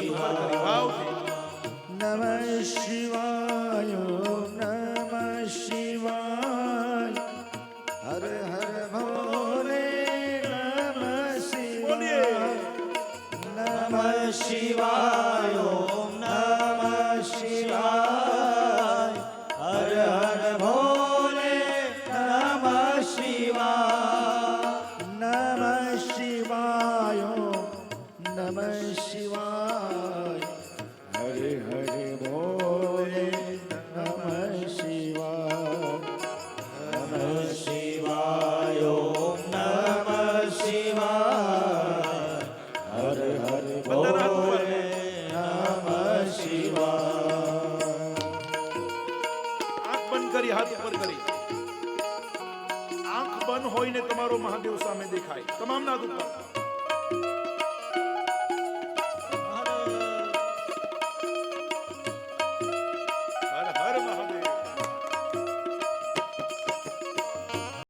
હાથ ઉપર કરી ભાવથી નમઃ શિવાય નમઃ શિવાય હર હર ભોલે નમઃ શિવાય નમઃ શિવાય નમઃ શિવાય શિવાય હરે હરે બોલે નમઃ શિવાય. નમઃ શિવાય નમઃ શિવાય. હર હર. બોલે. નમઃ શિવાય. આંખ બંધ કરી હાથ ઉપર કરી. આંખ બંધ હોય ને તમારો મહાદેવ સામે દેખાય. તમામના હાથ ઉપર.